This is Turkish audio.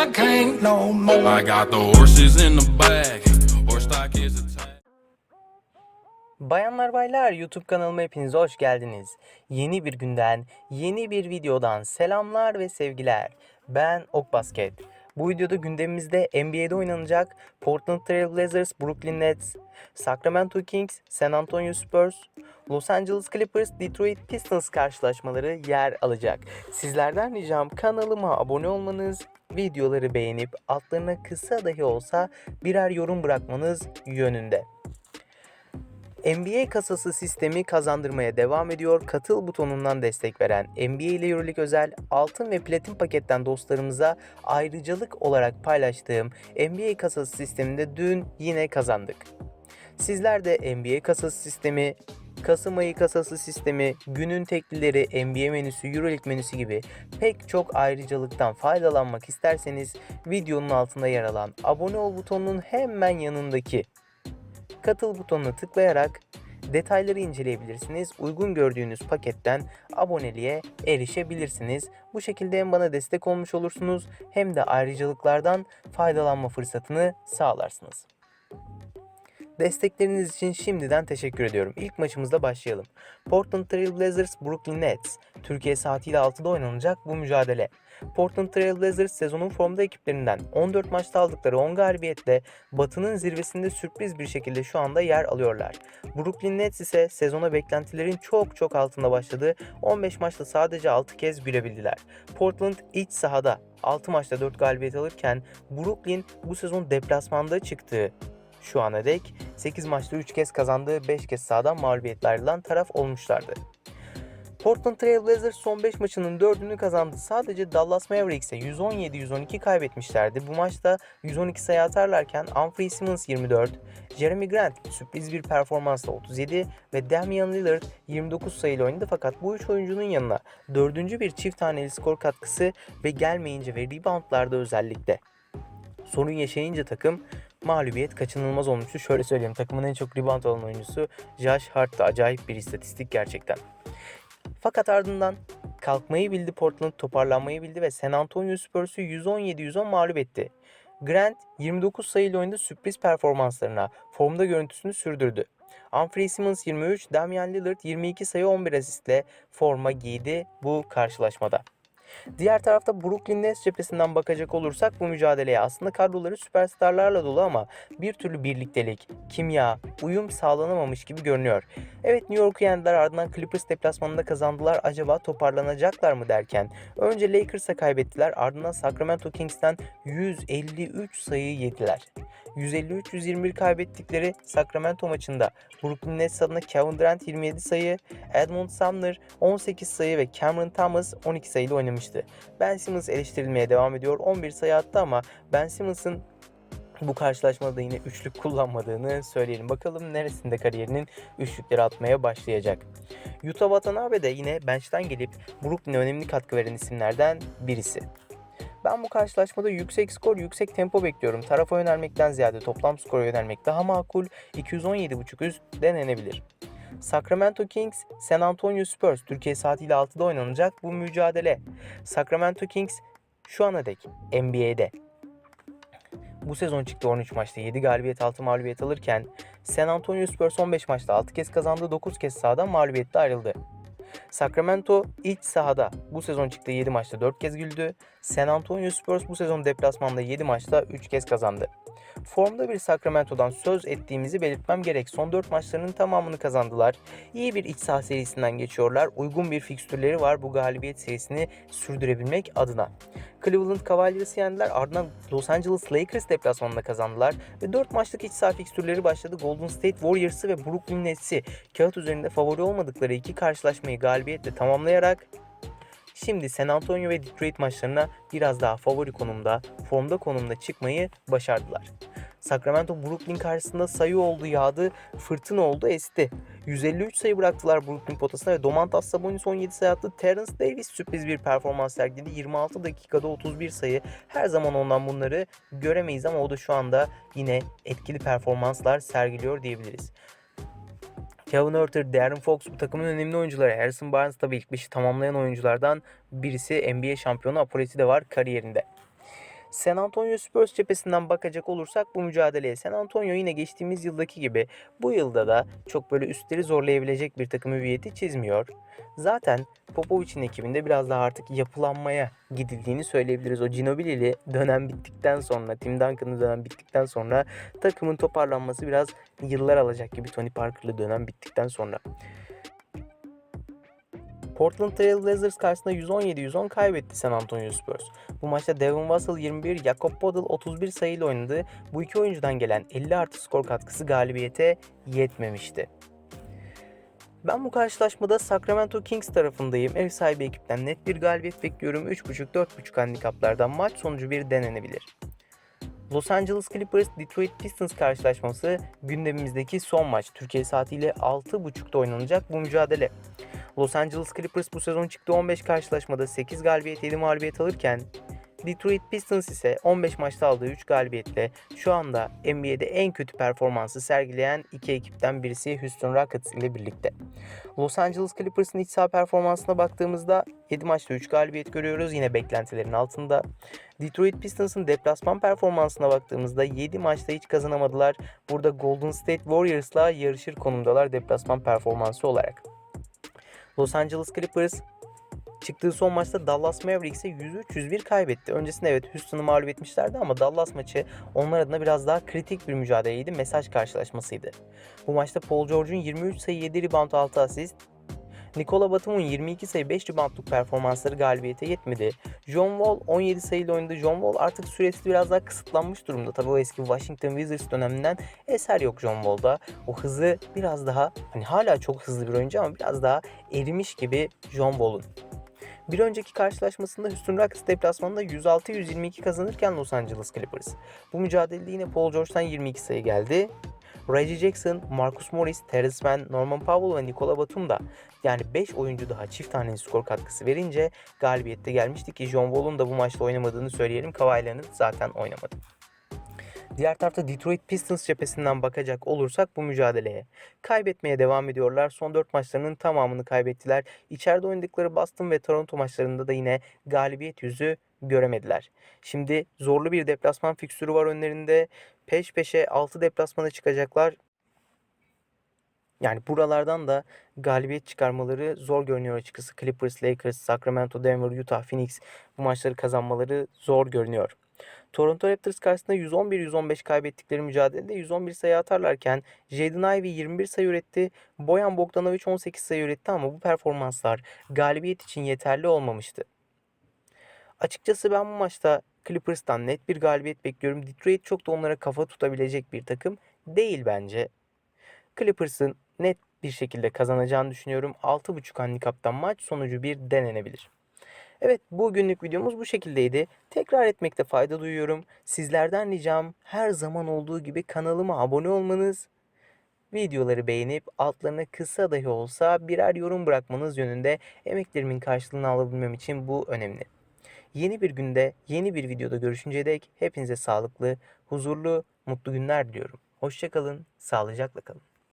I can't no more. I got the horses in the back. Horse stock is attached. Bayanlar baylar YouTube kanalıma hepiniz hoş geldiniz. Yeni bir günden, yeni bir videodan selamlar ve sevgiler. Ben Ok Basket. Bu videoda gündemimizde NBA'de oynanacak Portland Trail Blazers, Brooklyn Nets, Sacramento Kings, San Antonio Spurs, Los Angeles Clippers, Detroit Pistons karşılaşmaları yer alacak. Sizlerden ricam kanalıma abone olmanız, videoları beğenip altlarına kısa dahi olsa birer yorum bırakmanız yönünde. NBA kasası sistemi kazandırmaya devam ediyor. Katıl butonundan destek veren NBA ile Euroleague özel altın ve platin paketten dostlarımıza ayrıcalık olarak paylaştığım NBA kasası sisteminde dün yine kazandık. Sizler de NBA kasası sistemi, Kasım ayı kasası sistemi, günün teklileri, NBA menüsü, Euroleague menüsü gibi pek çok ayrıcalıktan faydalanmak isterseniz videonun altında yer alan abone ol butonunun hemen yanındaki katıl butonuna tıklayarak detayları inceleyebilirsiniz. Uygun gördüğünüz paketten aboneliğe erişebilirsiniz. Bu şekilde hem bana destek olmuş olursunuz hem de ayrıcalıklardan faydalanma fırsatını sağlarsınız. Destekleriniz için şimdiden teşekkür ediyorum. İlk maçımızda başlayalım. Portland Trail Blazers Brooklyn Nets. Türkiye saatiyle 6'da oynanacak bu mücadele. Portland Trail Blazers sezonun formda ekiplerinden 14 maçta aldıkları 10 galibiyetle Batı'nın zirvesinde sürpriz bir şekilde şu anda yer alıyorlar. Brooklyn Nets ise sezona beklentilerin çok çok altında başladı. 15 maçta sadece 6 kez gülebildiler. Portland iç sahada 6 maçta 4 galibiyet alırken Brooklyn bu sezon deplasmanda çıktığı şu ana dek 8 maçta 3 kez kazandığı 5 kez sahadan mağlubiyetler ayrılan taraf olmuşlardı. Portland Trail Blazers son 5 maçının 4'ünü kazandı. Sadece Dallas Mavericks'e 117-112 kaybetmişlerdi. Bu maçta 112 sayı atarlarken Humphrey Simmons 24, Jeremy Grant sürpriz bir performansla 37 ve Damian Lillard 29 sayıyla oynadı. Fakat bu 3 oyuncunun yanına 4. bir çift taneli skor katkısı ve gelmeyince ve reboundlarda özellikle sorun yaşayınca takım mağlubiyet kaçınılmaz olmuştu. Şöyle söyleyeyim takımın en çok rebound alan oyuncusu Josh Hart'ta acayip bir istatistik gerçekten. Fakat ardından kalkmayı bildi Portland, toparlanmayı bildi ve San Antonio Spurs'u 117-110 mağlup etti. Grant 29 sayıyla oyunda sürpriz performanslarına formda görüntüsünü sürdürdü. Humphrey Simmons 23, Damian Lillard 22 sayı 11 asistle forma giydi bu karşılaşmada. Diğer tarafta Brooklyn Nets cephesinden bakacak olursak bu mücadeleye aslında kadroları süperstarlarla dolu ama bir türlü birliktelik, kimya, uyum sağlanamamış gibi görünüyor. Evet New York'u yendiler ardından Clippers deplasmanında kazandılar. Acaba toparlanacaklar mı derken önce Lakers'a kaybettiler ardından Sacramento Kings'ten 153 sayı yediler. 153-121 kaybettikleri Sacramento maçında Brooklyn Nets adına Kevin Durant 27 sayı, Edmond Sumner 18 sayı ve Cameron Thomas 12 sayıyla oynamıştı. Ben Simmons eleştirilmeye devam ediyor. 11 sayı attı ama Ben Simmons'ın bu karşılaşmada yine üçlük kullanmadığını söyleyelim. Bakalım neresinde kariyerinin üçlükleri atmaya başlayacak. Utah Watanabe de yine bench'ten gelip Brooklyn'e önemli katkı veren isimlerden birisi. Ben bu karşılaşmada yüksek skor, yüksek tempo bekliyorum. Tarafa yönelmekten ziyade toplam skora yönelmek daha makul. 217.5 üst denenebilir. Sacramento Kings, San Antonio Spurs Türkiye saatiyle 6'da oynanacak bu mücadele. Sacramento Kings şu ana dek NBA'de bu sezon çıktı 13 maçta 7 galibiyet 6 mağlubiyet alırken San Antonio Spurs 15 maçta 6 kez kazandı 9 kez sahadan mağlubiyetle ayrıldı. Sacramento iç sahada bu sezon çıktığı 7 maçta 4 kez güldü. San Antonio Spurs bu sezon deplasmanda 7 maçta 3 kez kazandı. Formda bir Sacramento'dan söz ettiğimizi belirtmem gerek. Son 4 maçlarının tamamını kazandılar. İyi bir iç saha serisinden geçiyorlar. Uygun bir fikstürleri var bu galibiyet serisini sürdürebilmek adına. Cleveland Cavaliers'ı yendiler. Ardından Los Angeles Lakers deplasmanında kazandılar. Ve 4 maçlık iç saha fikstürleri başladı. Golden State Warriors'ı ve Brooklyn Nets'i kağıt üzerinde favori olmadıkları iki karşılaşmayı galibiyetle tamamlayarak Şimdi San Antonio ve Detroit maçlarına biraz daha favori konumda, formda konumda çıkmayı başardılar. Sacramento Brooklyn karşısında sayı oldu, yağdı, fırtına oldu, esti. 153 sayı bıraktılar Brooklyn potasına ve Domantas Sabonis 17 sayı attı. Terence Davis sürpriz bir performans sergiledi. 26 dakikada 31 sayı. Her zaman ondan bunları göremeyiz ama o da şu anda yine etkili performanslar sergiliyor diyebiliriz. Kevin Huerter, Darren Fox bu takımın önemli oyuncuları. Harrison Barnes tabii ilk beşi tamamlayan oyunculardan birisi. NBA şampiyonu Apoleti de var kariyerinde. San Antonio Spurs cephesinden bakacak olursak bu mücadeleye San Antonio yine geçtiğimiz yıldaki gibi bu yılda da çok böyle üstleri zorlayabilecek bir takım hüviyeti çizmiyor. Zaten Popovic'in ekibinde biraz daha artık yapılanmaya gidildiğini söyleyebiliriz. O Ginobili'li dönem bittikten sonra, Tim Duncan'lı dönem bittikten sonra takımın toparlanması biraz yıllar alacak gibi Tony Parker'lı dönem bittikten sonra. Portland Trail Blazers karşısında 117-110 kaybetti San Antonio Spurs. Bu maçta Devin Vassell 21, Jakob Poeltl 31 sayıyla oynadı. Bu iki oyuncudan gelen 50 artı skor katkısı galibiyete yetmemişti. Ben bu karşılaşmada Sacramento Kings tarafındayım. Ev sahibi ekipten net bir galibiyet bekliyorum. 3.5-4.5 handikaplardan maç sonucu bir denenebilir. Los Angeles Clippers Detroit Pistons karşılaşması gündemimizdeki son maç. Türkiye saatiyle 6.30'da oynanacak bu mücadele. Los Angeles Clippers bu sezon çıktığı 15 karşılaşmada 8 galibiyet 7 mağlubiyet alırken Detroit Pistons ise 15 maçta aldığı 3 galibiyetle şu anda NBA'de en kötü performansı sergileyen iki ekipten birisi Houston Rockets ile birlikte. Los Angeles Clippers'ın iç saha performansına baktığımızda 7 maçta 3 galibiyet görüyoruz yine beklentilerin altında. Detroit Pistons'ın deplasman performansına baktığımızda 7 maçta hiç kazanamadılar. Burada Golden State Warriors'la yarışır konumdalar deplasman performansı olarak. Los Angeles Clippers çıktığı son maçta Dallas Mavericks'e 103-101 kaybetti. Öncesinde evet Houston'u mağlup etmişlerdi ama Dallas maçı onlar adına biraz daha kritik bir mücadeleydi. Mesaj karşılaşmasıydı. Bu maçta Paul George'un 23 sayı 7 rebound 6 asist, Nikola Batum'un 22 sayı 5 reboundluk performansları galibiyete yetmedi. John Wall 17 sayıyla oynadı. John Wall artık süresi biraz daha kısıtlanmış durumda. Tabii o eski Washington Wizards döneminden eser yok John Wall'da. O hızı biraz daha hani hala çok hızlı bir oyuncu ama biraz daha erimiş gibi John Wall'un. Bir önceki karşılaşmasında Houston Rockets deplasmanında 106-122 kazanırken Los Angeles Clippers. Bu mücadelede yine Paul George'dan 22 sayı geldi. Reggie Jackson, Marcus Morris, Terrence Mann, Norman Powell ve Nikola Batum da yani 5 oyuncu daha çift tane skor katkısı verince galibiyette gelmişti ki John Wall'un da bu maçta oynamadığını söyleyelim. Kawhi zaten oynamadı. Diğer tarafta Detroit Pistons cephesinden bakacak olursak bu mücadeleye. Kaybetmeye devam ediyorlar. Son 4 maçlarının tamamını kaybettiler. İçeride oynadıkları Boston ve Toronto maçlarında da yine galibiyet yüzü göremediler. Şimdi zorlu bir deplasman fikstürü var önlerinde. Peş peşe 6 deplasmana çıkacaklar. Yani buralardan da galibiyet çıkarmaları zor görünüyor açıkçası. Clippers, Lakers, Sacramento, Denver, Utah, Phoenix bu maçları kazanmaları zor görünüyor. Toronto Raptors karşısında 111-115 kaybettikleri mücadelede 111 sayı atarlarken Jaden Ivey 21 sayı üretti. Boyan Bogdanovic 18 sayı üretti ama bu performanslar galibiyet için yeterli olmamıştı. Açıkçası ben bu maçta Clippers'tan net bir galibiyet bekliyorum. Detroit çok da onlara kafa tutabilecek bir takım değil bence. Clippers'ın net bir şekilde kazanacağını düşünüyorum. 6.5 handikaptan maç sonucu bir denenebilir. Evet bugünlük videomuz bu şekildeydi. Tekrar etmekte fayda duyuyorum. Sizlerden ricam her zaman olduğu gibi kanalıma abone olmanız, videoları beğenip altlarına kısa dahi olsa birer yorum bırakmanız yönünde emeklerimin karşılığını alabilmem için bu önemli. Yeni bir günde, yeni bir videoda görüşünceye dek hepinize sağlıklı, huzurlu, mutlu günler diliyorum. Hoşçakalın, sağlıcakla kalın.